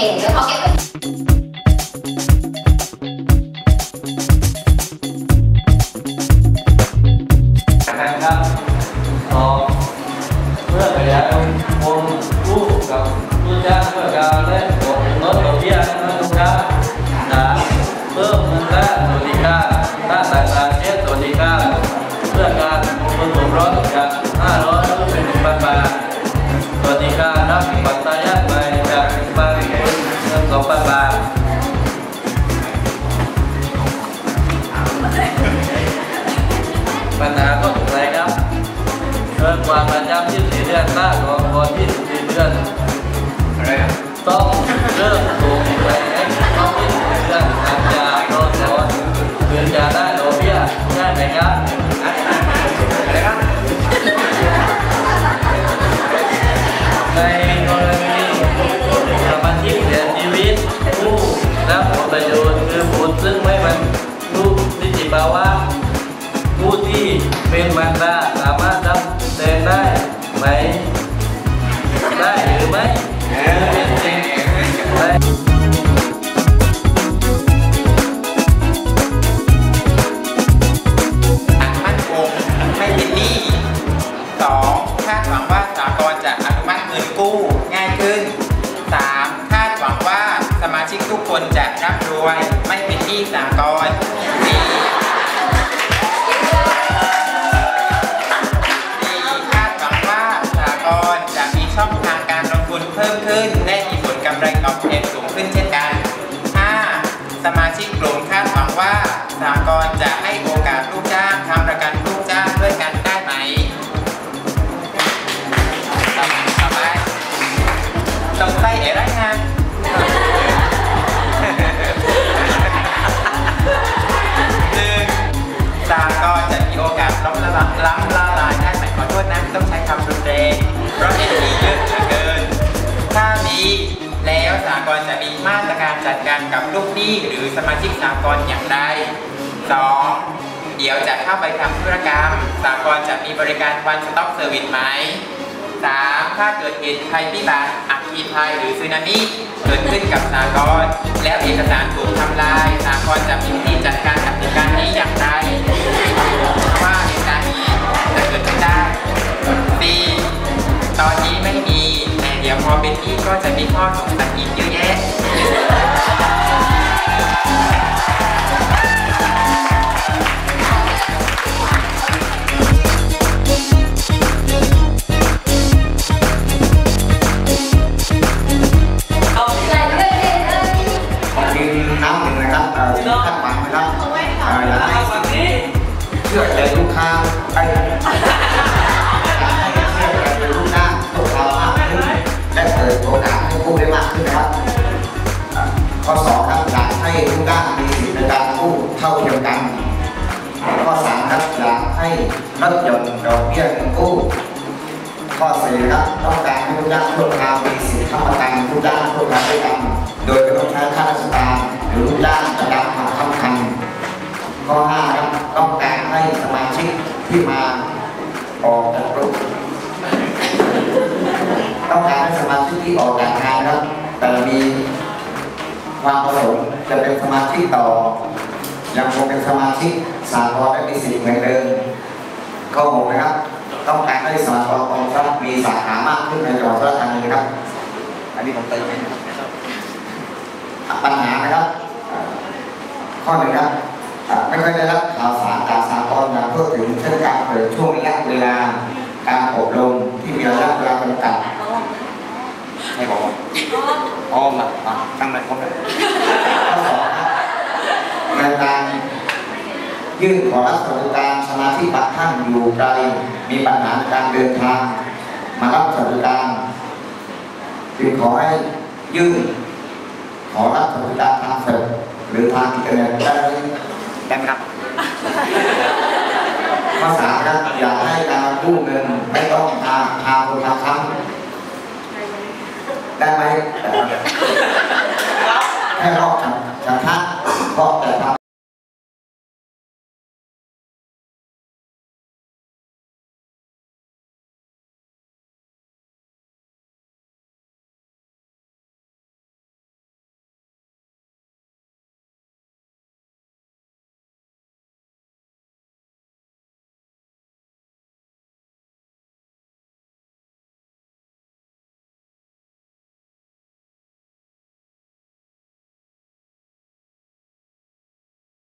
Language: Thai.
É, รับผลประโยชน์คือบุตรซึ่งไม่บรรลุนิติภาวะผู้ที่เป็นมารดาสามารถรับแทนได้ไหม ได้หรือไม่เป็นจริงได้คาดหวังว่าสากลจะอนุมัติเงินกู้ง่ายขึ้น 3 วย ไม่มีที่สากลดีดีคาดหวังว่าสากลจะมีช่องทางการลงทุนเพิ่มขึ้น และมีผลกำไรตอบแทนสูง ล้ำละลายได้ไหมขอโทษนะต้องใช้คำรุนแรงเพราะเอ็นดีเยอะเหลือเกิน ถ้ามีแล้วสากลจะมีมาตรการจัดการกับลูกหนี้หรือสมาชิกสากลอย่างไร 2. เดี๋ยวจะเข้าไปทำธุรกรรม สากลจะมีบริการวันสต็อกเซอร์วิสไหม 3. ถ้าเกิดเหตุภัยพิบัติอัคคีภัยหรือซีนามิเกิดขึ้นกับสากลแล้วเอกสารถูกทำลาย สากลจะมีวิธีจัดการกับเหตุการณ์นี้อย่างไร นะครับอ่าอยากให้เชื่อใจลูกค้าไปลูกหน้าตัวเรามด้เปิดโอกาสให้ผู้ได้มากขึ้นครับข้อสองครับอยากให้ลูกหน้ามีในการกู้เท่าเทียมกันข้อสามครับอยากให้ลดหย่อนดอกเบี้ยเงินกู้ข้อสี่ครับต้องการให้ลูกหน้าทุกครามีสิทธิค้มาตังค์ลูกหน้าทุกคราวด้วยกันโดยไม่ต้องใช้ค่าราชการ แต่มีความประสงค์จะเป็นสมาชิกต่อ ยังคงเป็นสมาชิกสากลและมีสิทธิ์เหมือนเดิมข้อหกนะครับ ต้องการให้สากลกองทัพมีสาขามากขึ้นในจังหวัดสุราษฎร์ธานีครับ อันนี้ผมเติมให้ปัญหานะครับ ข้อหนึ่งครับไม่ค่อยได้รับข่าวสารจากสากลอย่างทั่วถึงเช่นการเปิดช่วงระยะเวลาการอบรมที่มีระยะเวลาจำกัด ให้บอกว่าอ้อมอะอะตั้งไหนข้อหนึ่งข้อสองครับในการยื่นขอรับสวัสดิการสมาชิกบางท่านอยู่ไกล มีปัญหาในการเดินทาง มารับสวัสดิการจึงขอให้ยื่นขอรับสวัสดิการทางเฟซหรือทางอินเทอร์เน็ตได้ได้ไหมครับข้อสามครับอยากให้การกู้เงินไม่ต้องพาพาคนมาค้ำ ได้ไหมแค่รอบฉันฉันทะ